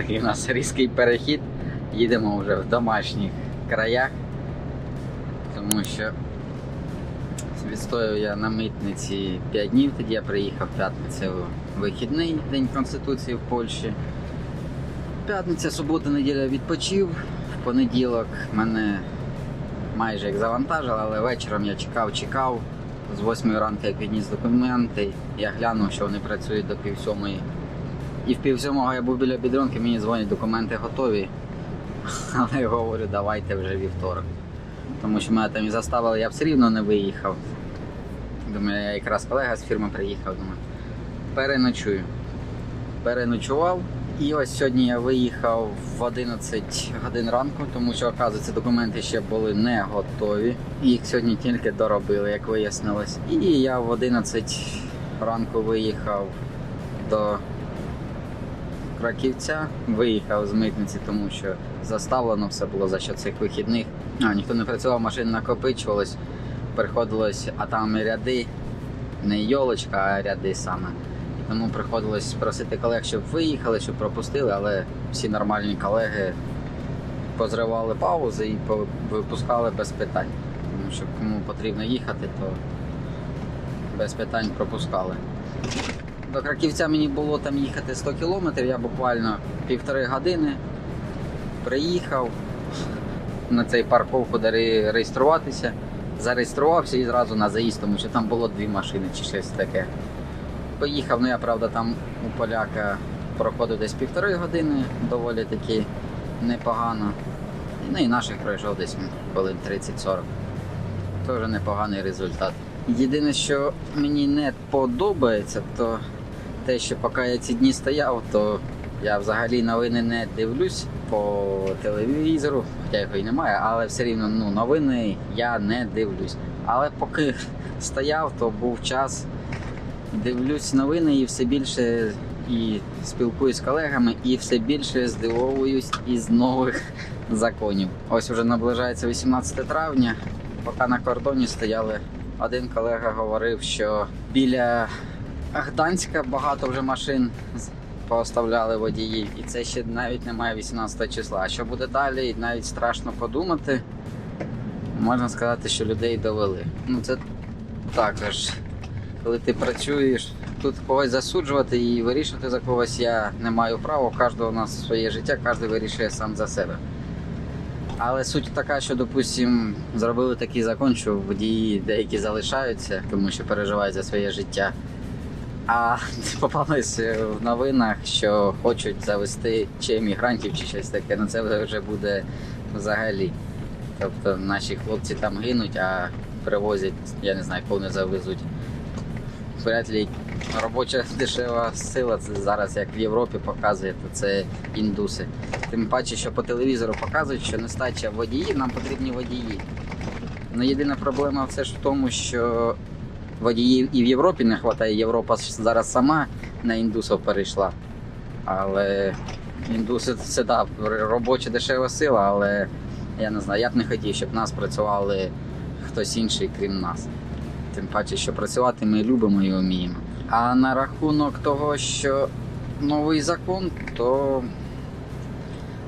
Такий у нас різкий перехід. Їдемо вже в домашніх краях, тому що відстояв я на митниці 5 днів, тоді я приїхав в п'ятницю вихідний день Конституції в Польщі. П'ятниця, субота, неділя відпочив. В понеділок мене майже як завантажили, але вечором я чекав, чекав. З 8 ранку як відніс документи, я глянув, що вони працюють до пів. І в пів сьомого я був біля бідронки, мені дзвонять, документи готові. Але я говорю, давайте вже вівторок. Тому що мене там і заставили, я б все рівно не виїхав. Думаю, я якраз колега з фірми приїхав, думаю, переночую. Переночував. І ось сьогодні я виїхав в 11 годин ранку, тому що, оказується, документи ще були не готові. Їх сьогодні тільки доробили, як вияснилось. І я в 11 ранку виїхав до Краківця, виїхав з митниці, тому що заставлено все було за що цих вихідних. А, ніхто не працював, машин накопичувалось, приходилось, а там і ряди, не йолочка, а ряди саме. І тому приходилось просити колег, щоб виїхали, щоб пропустили, але всі нормальні колеги позривали паузи і випускали без питань. Тому що кому потрібно їхати, то без питань пропускали. До Краківця мені було там їхати 100 кілометрів, я буквально півтори години приїхав на цей парковку, де реєструватися. Зареєструвався і зразу на заїзд, тому що там було дві машини чи щось таке. Поїхав, ну я правда там у поляка проходив десь півтори години, доволі таки непогано. Ну і наших пройшов десь хвилин 30-40. Теж непоганий результат. Єдине, що мені не подобається, то те, що поки я ці дні стояв, то я взагалі новини не дивлюсь по телевізору, хоча його і немає, але все рівно ну, новини я не дивлюсь. Але поки стояв, то був час, дивлюсь новини і все більше і спілкуюсь з колегами, і все більше здивовуюсь із нових законів. Ось вже наближається 18 травня. Поки на кордоні стояли, один колега говорив, що біля Гданська багато вже машин поставляли водії, і це ще навіть немає 18 числа. А що буде далі, навіть страшно подумати. Можна сказати, що людей довели. Ну це також, коли ти працюєш, тут когось засуджувати і вирішувати за когось я не маю права. У кожного у нас своє життя, кожен вирішує сам за себе. Але суть така, що, допустим, зробили такий закон, що водії деякі залишаються, тому що переживають за своє життя. А попалось в новинах, що хочуть завести чи емігрантів, чи щось таке. Ну це вже буде взагалі. Тобто наші хлопці там гинуть, а привозять, я не знаю, коли не завезуть. Вряд ли робоча дешева сила це зараз, як в Європі показує, то це індуси. Тим паче, що по телевізору показують, що нестача водіїв, нам потрібні водії. Ну, єдина проблема все ж в тому, що водіїв і в Європі не вистачає. Європа зараз сама на індусів перейшла. Але індуси це да, робоча дешева сила, але я не знаю, я б не хотів, щоб нас працювали хтось інший, крім нас. Тим паче, що працювати ми любимо і вміємо. А на рахунок того, що новий закон, то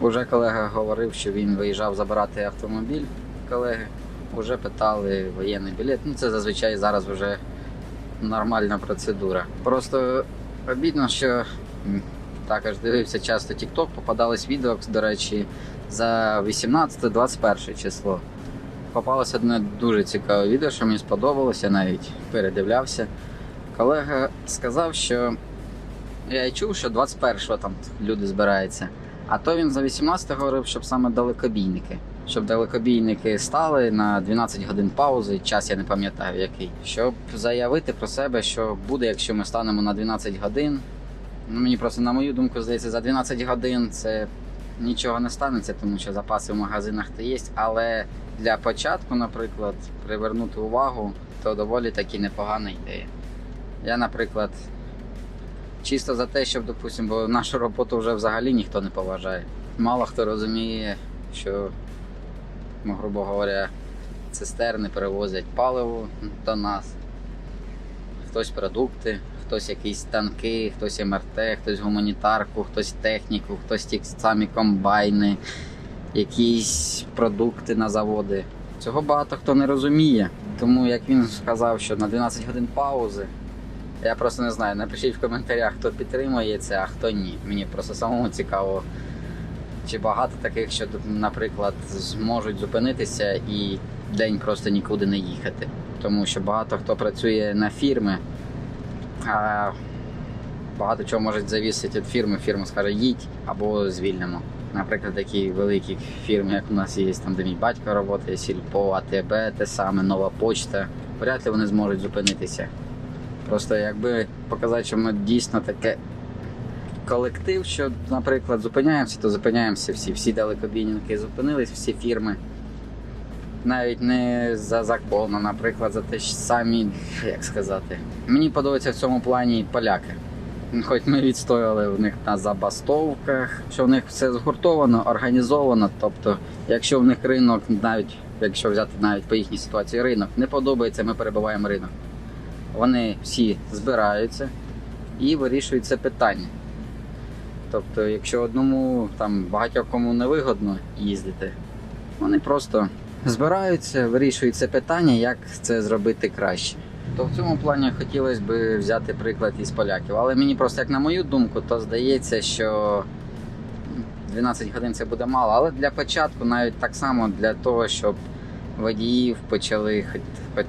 вже колега говорив, що він виїжджав забирати автомобіль колеги. Вже питали воєнний білет. Ну це зазвичай зараз вже нормальна процедура. Просто обідно, що також дивився часто TikTok, попадались відео, до речі, за 18-21 число. Попалося одне дуже цікаве відео, що мені сподобалося, навіть передивлявся. Колега сказав, що я чув, що 21-го там люди збираються. А то він за 18 говорив, щоб саме далекобійники. Щоб далекобійники стали на 12 годин паузи, час я не пам'ятаю який. Щоб заявити про себе, що буде, якщо ми станемо на 12 годин. Ну, мені просто, на мою думку, здається, за 12 годин це нічого не станеться, тому що запаси в магазинах то є. Але для початку, наприклад, привернути увагу, то доволі таки непогана ідея. Я, наприклад, чисто за те, щоб, допустимо, бо нашу роботу вже взагалі ніхто не поважає. Мало хто розуміє, що, ну, грубо говоря, цистерни перевозять паливо до нас, хтось продукти, хтось якісь танки, хтось МРТ, хтось гуманітарку, хтось техніку, хтось ті самі комбайни, якісь продукти на заводи. Цього багато хто не розуміє. Тому як він сказав, що на 12 годин паузи. Я просто не знаю. Напишіть в коментарях, хто підтримує це, а хто ні. Мені просто самому цікаво, чи багато таких, що, наприклад, зможуть зупинитися і день просто нікуди не їхати. Тому що багато хто працює на фірми, а багато чого може завісити від фірми. Фірма скаже їдь або звільнимо. Наприклад, такі великі фірми, як у нас є, там, де мій батько працює, Сільпо, АТБ, те саме, нова почта. Вряд ли вони зможуть зупинитися. Просто якби показати, що ми дійсно таке колектив, що, наприклад, зупиняємося, то зупиняємося всі. Всі далекобійники зупинились, всі фірми. Навіть не за закон, а, наприклад, за те ж самі, як сказати. Мені подобається в цьому плані поляки. Хоч ми відстояли в них на забастовках, що в них все згуртовано, організовано. Тобто, якщо в них ринок, навіть якщо взяти навіть по їхній ситуації, ринок не подобається, ми перебиваємо ринок. Вони всі збираються і вирішують це питання. Тобто, якщо одному там багатьох кому не вигодно їздити, вони просто збираються, вирішують це питання, як це зробити краще. То в цьому плані хотілося б взяти приклад із поляків. Але мені просто, як на мою думку, то здається, що 12 годин це буде мало. Але для початку, навіть так само для того, щоб водіїв почали хоч,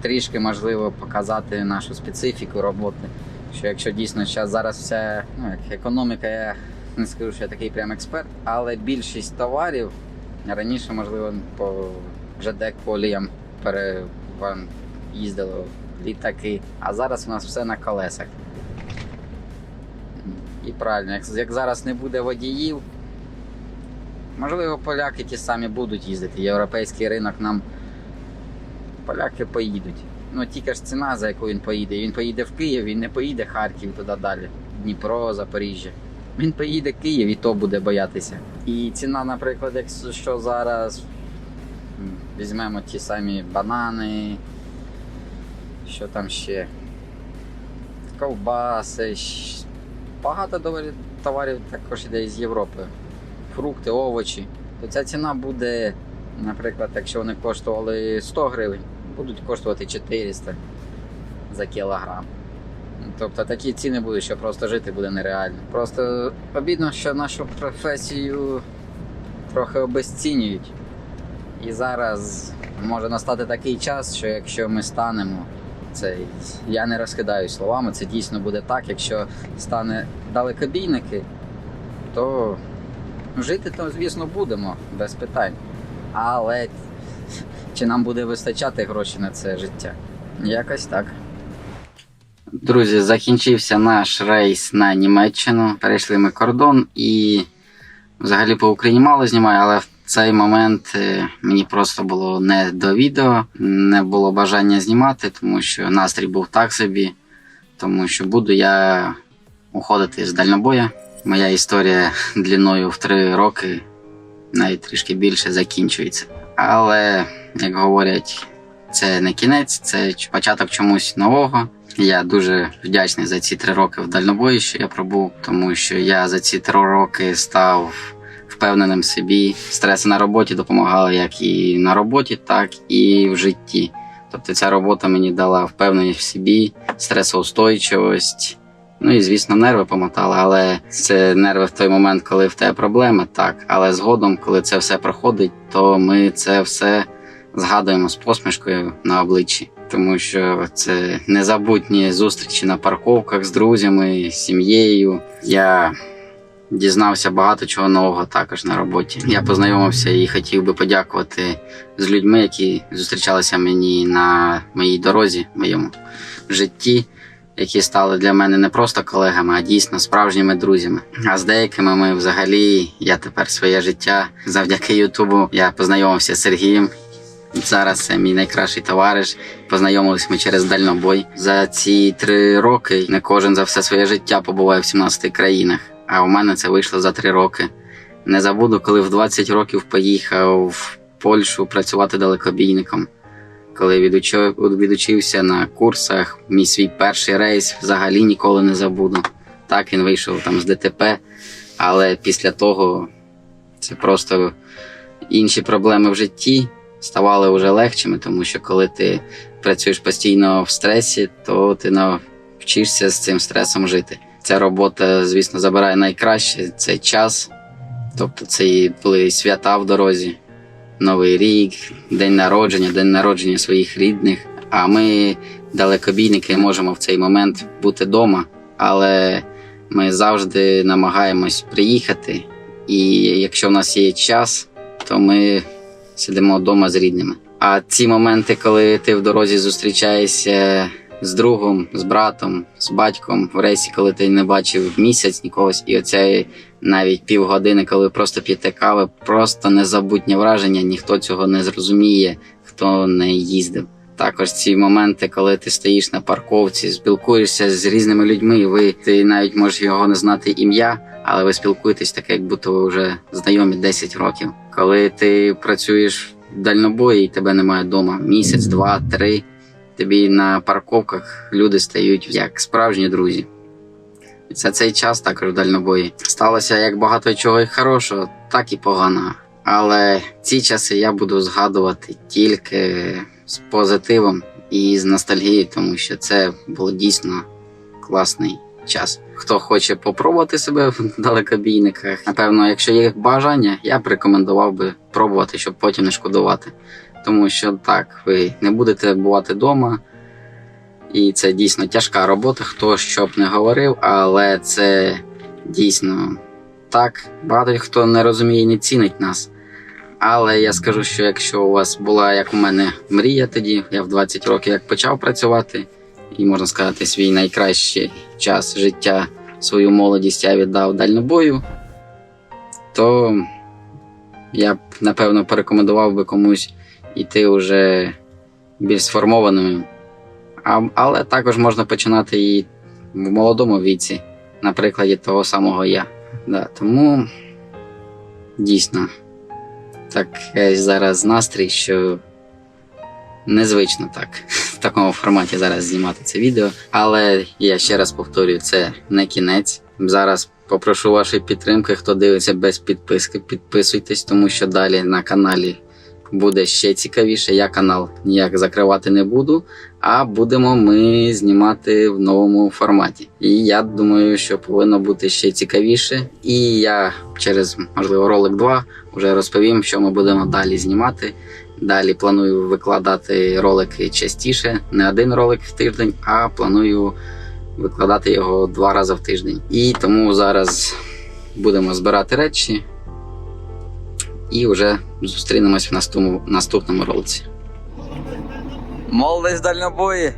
трішки можливо показати нашу специфіку роботи. Що якщо дійсно зараз, вся ну, як економіка, не скажу, що я такий прям експерт, але більшість товарів раніше, можливо, по пере, вам їздило літаки, а зараз у нас все на колесах. І правильно, як зараз не буде водіїв, можливо, поляки ті самі будуть їздити. Європейський ринок нам поляки поїдуть. Ну тільки ж ціна, за яку він поїде. Він поїде в Київ, він не поїде Харків туди далі. Дніпро, Запоріжжя. Він поїде в Київ і то буде боятися. І ціна, наприклад, якщо зараз візьмемо ті самі банани, що там ще? Ковбаси. Багато товарів також йде із Європи. Фрукти, овочі. То ця ціна буде, наприклад, якщо вони коштували 100 гривень, будуть коштувати 400 за кілограм. Тобто такі ціни будуть, що просто жити буде нереально. Просто обідно, що нашу професію трохи обезцінюють. І зараз може настати такий час, що якщо ми станемо, це я не розкидаю словами, це дійсно буде так. Якщо стане далекобійники, то жити то, звісно, будемо без питань. Але чи нам буде вистачати гроші на це життя? Якось так. Друзі, закінчився наш рейс на Німеччину. Перейшли ми кордон і взагалі по Україні мало знімаю, але в цей момент е, мені просто було не до відео, не було бажання знімати, тому що настрій був так собі. Тому що буду я уходити з дальнобоя. Моя історія длиною в три роки, навіть трішки більше, закінчується. Але, як говорять, це не кінець, це початок чомусь нового. Я дуже вдячний за ці три роки в дальнобої, що я пробув, тому що я за ці три роки став впевненим в собі. Стреси на роботі допомагали як і на роботі, так і в житті. Тобто ця робота мені дала впевненість в собі, стресоустойчивість. Ну і звісно, нерви помотали, але це нерви в той момент, коли в тебе проблеми, так. Але згодом, коли це все проходить, то ми це все згадуємо з посмішкою на обличчі, тому що це незабутні зустрічі на парковках з друзями, з сім'єю. Я дізнався багато чого нового також на роботі. Я познайомився і хотів би подякувати з людьми, які зустрічалися мені на моїй дорозі, моєму житті. Які стали для мене не просто колегами, а дійсно справжніми друзями. А з деякими ми взагалі я тепер своє життя завдяки Ютубу я познайомився з Сергієм, Зараз це мій найкращий товариш. Познайомились ми через дальнобой. За ці три роки не кожен за все своє життя побуває в 17 країнах. А у мене це вийшло за три роки. Не забуду, коли в 20 років поїхав в Польщу працювати далекобійником. коли відучив, відучився на курсах, мій свій перший рейс взагалі ніколи не забуду. Так він вийшов там з ДТП, але після того це просто інші проблеми в житті ставали вже легшими, тому що коли ти працюєш постійно в стресі, то ти навчишся з цим стресом жити. Ця робота, звісно, забирає найкраще це час. Тобто це були свята в дорозі, Новий рік, день народження, день народження своїх рідних. А ми, далекобійники, можемо в цей момент бути вдома, але ми завжди намагаємось приїхати. І якщо в нас є час, то ми сидимо вдома з рідними. А ці моменти, коли ти в дорозі зустрічаєшся з другом, з братом, з батьком в рейсі, коли ти не бачив місяць нікогось, і оця навіть півгодини, коли просто п'єте кави, просто незабутнє враження, ніхто цього не зрозуміє, хто не їздив. Також ці моменти, коли ти стоїш на парковці, спілкуєшся з різними людьми, ви ти навіть можеш його не знати ім'я, але ви спілкуєтесь так, як будто ви вже знайомі 10 років. Коли ти працюєш в дальнобої і тебе немає вдома місяць, два, три. Тобі на парковках люди стають як справжні друзі. І це цей час також в дальнобої. Сталося як багато чого і хорошого, так і поганого. Але ці часи я буду згадувати тільки з позитивом і з ностальгією, тому що це було дійсно класний час. Хто хоче попробувати себе в далекобійниках, напевно, якщо є бажання, я б рекомендував би пробувати, щоб потім не шкодувати. Тому що так, ви не будете бувати вдома, і це дійсно тяжка робота, хто що б не говорив, але це дійсно так. Багато хто не розуміє і не цінить нас. Але я скажу, що якщо у вас була, як у мене, мрія тоді, я в 20 років як почав працювати, і можна сказати, свій найкращий час життя, свою молодість я віддав дальнобою, то я б напевно порекомендував би комусь іти вже більш сформованими. А, але також можна починати і в молодому віці, на прикладі того самого я. Да, тому дійсно так зараз настрій, що незвично так такому форматі зараз знімати це відео. Але я ще раз повторюю, це не кінець. Зараз попрошу вашої підтримки, хто дивиться без підписки, підписуйтесь, тому що далі на каналі буде ще цікавіше. Я канал ніяк закривати не буду, а будемо ми знімати в новому форматі. І я думаю, що повинно бути ще цікавіше. І я через можливо ролик 2 вже розповім, що ми будемо далі знімати. Далі планую викладати ролики частіше, не один ролик в тиждень, а планую викладати його два рази в тиждень. І тому зараз будемо збирати речі і вже зустрінемось в наступному, наступному ролиці. Молодець дальнобої!